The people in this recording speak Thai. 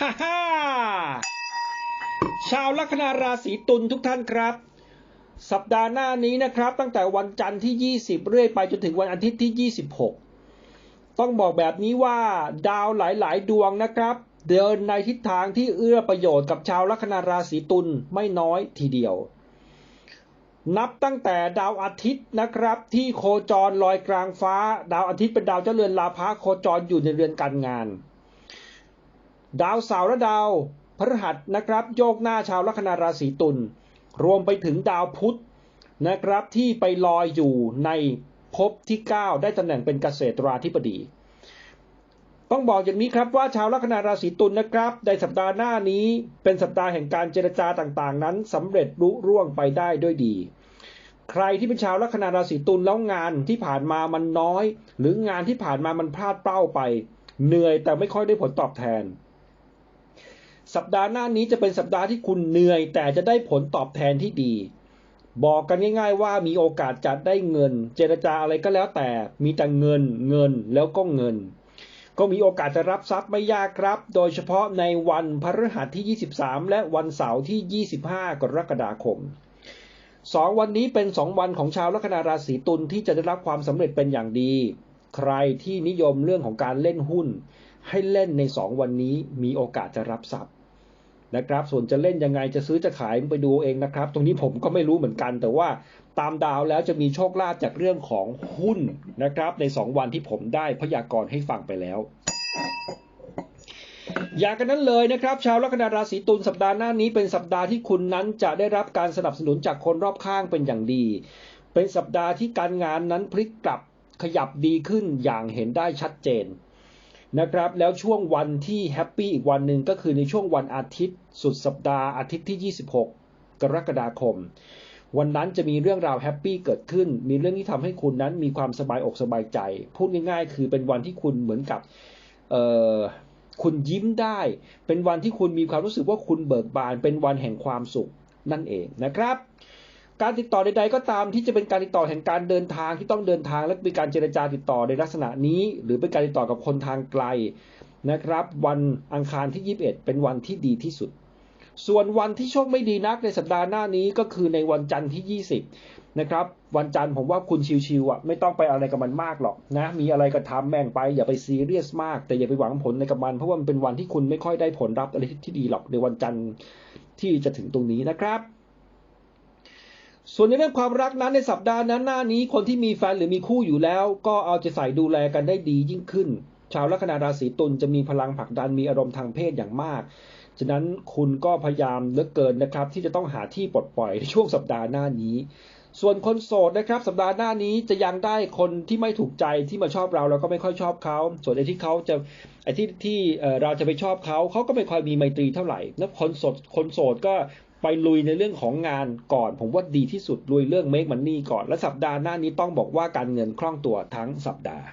ฮ่าฮ่าชาวลัคนาราศีตุลทุกท่านครับ สัปดาห์หน้านี้นะครับ ตั้งแต่วันจันทร์ที่ 20 เรื่อยไปจนถึงวันอาทิตย์ที่ 26 ต้องบอกแบบนี้ว่าดาวหลายๆ ดวงนะครับ เดินในทิศทางที่เอื้อประโยชน์กับชาวลัคนาราศีตุลไม่น้อยทีเดียว นับตั้งแต่ดาวอาทิตย์นะครับ ที่โคจรลอยกลางฟ้า ดาวอาทิตย์เป็นดาวเจ้าเรือนลาภะโคจรอยู่ในเรือนการงาน ดาวเสาร์และดาวพฤหัสนะครับ โยกหน้าชาวลัคนาราศีตุลรวมไปถึงดาวพุธนะครับที่ไปลอยอยู่ในภพที่ 9 ได้ตำแหน่งเป็นเกษตราธิบดี ต้องบอกอย่างนี้ครับว่าชาวลัคนาราศีตุลนะครับ ในสัปดาห์หน้านี้เป็นสัปดาห์แห่งการเจรจาต่างๆ นั้นสำเร็จรุร่วงไปได้ด้วยดี ใครที่เป็นชาวลัคนาราศีตุลแล้วงานที่ผ่านมามันน้อย หรืองานที่ผ่านมามันพลาดเป้าไป เหนื่อยแต่ไม่ค่อยได้ผลตอบแทน สัปดาห์หน้านี้จะเป็นสัปดาห์ที่คุณเหนื่อย แต่จะได้ผลตอบแทนที่ดี บอกกันง่าย ๆ ว่ามีโอกาสจะได้เงิน เจรจาอะไรก็แล้วแต่ มีแต่เงินเงินแล้วก็เงิน ก็มีโอกาสจะรับทรัพย์ไม่ยากครับ โดยเฉพาะในวันพฤหัสที่ 23 และวันเสาร์ที่ 25 กรกฎาคมสองวันนี้เป็นสองวันของชาวลัคนาราศีตุลที่จะได้รับความสำเร็จเป็นอย่างดี ใครที่นิยมเรื่องของการเล่นหุ้น ให้เล่นในสองวันนี้มีโอกาสจะรับทรัพย์ นะครับ ส่วนจะเล่นยังไงจะซื้อจะขายไปดูเองนะครับ ตรงนี้ผมก็ไม่รู้เหมือนกัน แต่ว่าตามดาวแล้วจะมีโชคลาภจากเรื่องของหุ้นนะครับ ในสองวันที่ผมได้พยากรณ์ให้ฟังไปแล้วอย่ากันนั้นเลยนะครับ ชาวลัคนาราศีตุลสัปดาห์หน้านี้เป็นสัปดาห์ที่คุณนั้นจะได้รับการสนับสนุนจากคนรอบข้างเป็นอย่างดี เป็นสัปดาห์ที่การงานนั้นพลิกกลับขยับดีขึ้นอย่างเห็นได้ชัดเจน นะครับ แล้วช่วงวันที่แฮปปี้อีกวันหนึ่งก็คือในช่วงวันอาทิตย์ สุดสัปดาห์อาทิตย์ที่ 26 กรกฎาคม วันนั้นจะมีเรื่องราวแฮปปี้เกิดขึ้น มีเรื่องที่ทำให้คุณนั้นมีความสบายอกสบายใจ พูดง่ายๆ คือเป็นวันที่คุณเหมือนกับเอ่อคุณยิ้มได้ เป็นวันที่คุณมีความรู้สึกว่าคุณเบิกบาน เป็นวันแห่งความสุขนั่นเองนะครับ การติดต่อใดๆก็ตามที่จะเป็นการติดต่อแห่งการเดินทางที่ต้องเดินทาง และมีการเจรจาติดต่อในลักษณะนี้ หรือเป็นการติดต่อกับคนทางไกลนะครับ วันอังคารที่ 21 เป็นวันที่ดีที่สุด ส่วนวันที่โชคไม่ดีนักในสัปดาห์หน้านี้ก็คือในวันจันทร์ที่ 20 นะครับ วันจันทร์ผมว่าคุณชิวๆอะไม่ต้องไปอะไรกับมันมากหรอกนะ มีอะไรก็ทำแม่งไปอย่าไปซีเรียสมาก แต่อย่าไปหวังผลในกับมันเพราะว่ามันเป็นวันที่คุณไม่ค่อยได้ผลลัพธ์อะไรที่ดีหรอกในวันจันทร์ที่จะถึงตรงนี้นะครับ ส่วนในเรื่องความรักนั้นในสัปดาห์นั้นหน้านี้คนที่มีแฟนหรือมีคู่อยู่แล้ว ก็เอาใจใส่ดูแลกันได้ดียิ่งขึ้น ชาวลัคนาราศีตุลจะมีพลังผลักดันมีอารมณ์ทางเพศอย่างมาก ฉะนั้นคุณก็พยายามเหลือเกินนะครับ ที่จะต้องหาที่ปลดปล่อยในช่วงสัปดาห์หน้านี้ ส่วนคนโสดนะครับ สัปดาห์หน้านี้จะยังได้คนที่ไม่ถูกใจที่มาชอบเราเราก็ไม่ค่อยชอบเขา ส่วนไอ้ที่เขาจะไอ้ที่ที่เอ่อเราจะไปชอบเขาเขาก็ไม่ค่อยมีไมตรีเท่าไหร่แล้วคนโสดคนโสดก็ ไปลุยในเรื่องของงานก่อน ผมว่าดีที่สุดลุยเรื่องเมคมันนี่ก่อน และสัปดาห์หน้านี้ต้องบอกว่าการเงินคล่องตัวทั้งสัปดาห์